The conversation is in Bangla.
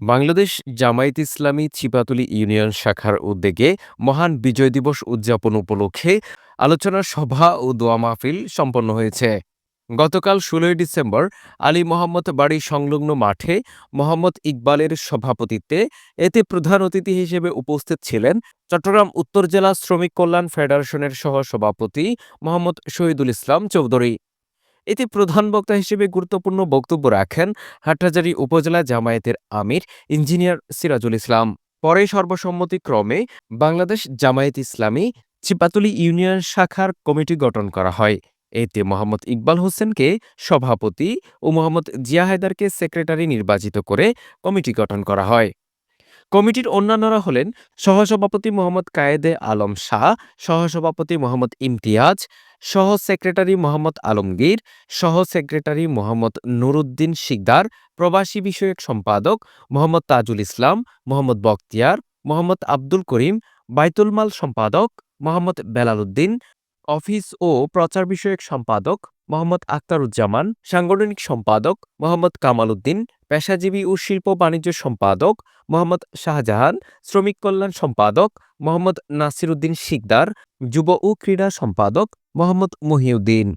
বাংলাদেশ জামায়াত ইসলামী চিপাতুলি ইউনিয়ন শাখার উদ্যোগে মহান বিজয় দিবস উদযাপন উপলক্ষে আলোচনা সভা ও দোয়া মাহফিল সম্পন্ন হয়েছে। গতকাল ষোলোই ডিসেম্বর আলী মোহাম্মদ বাড়ি সংলগ্ন মাঠে মোহাম্মদ ইকবালের সভাপতিত্বে এতে প্রধান অতিথি হিসেবে উপস্থিত ছিলেন চট্টগ্রাম উত্তর জেলা শ্রমিক কল্যাণ ফেডারেশনের সহ সভাপতি মোহাম্মদ শহীদুল ইসলাম চৌধুরী। এতে প্রধান বক্তা হিসেবে গুরুত্বপূর্ণ বক্তব্য রাখেন হাটহাজারী উপজেলা জামায়াতের আমির ইঞ্জিনিয়ার সিরাজুল ইসলাম। পরে সর্বসম্মতিক্রমে বাংলাদেশ জামায়াত ইসলামী চিপাতুলি ইউনিয়ন শাখার কমিটি গঠন করা হয়। এতে মোহাম্মদ ইকবাল হোসেনকে সভাপতি ও মোহাম্মদ জিয়া হায়দারকে সেক্রেটারি নির্বাচিত করে কমিটি গঠন করা হয়। কমিটির অন্যান্যরা হলেন সহসভাপতি মোহাম্মদ কায়েদে আলম শাহ, সহসভাপতি মোহাম্মদ ইমতিয়াজ সহ সেক্রেটারি মোহাম্মদ আলমগীর, সহ সেক্রেটারি মোহাম্মদ নুরুদ্দিন শিকদার, প্রবাসী বিষয়ক সম্পাদক মোহাম্মদ তাজুল ইসলাম, মোহাম্মদ বখতিয়ার, মোহাম্মদ আব্দুল করিম বাইতুলমাল সম্পাদক মোহাম্মদ বেলালুদ্দিন অফিস ও প্রচার বিষয়ক সম্পাদক মোহাম্মদ আক্তারুজ্জামান সাংগঠনিক সম্পাদক, মোহাম্মদ কামাল উদ্দিন পেশাজীবী ও শিল্প বাণিজ্য সম্পাদক, মোহাম্মদ শাহজাহান, শ্রমিক কল্যাণ সম্পাদক, মোহাম্মদ নাসিরুদ্দিন শিকদার, যুব ও ক্রীড়া সম্পাদক, মোহাম্মদ মহিউদ্দিন।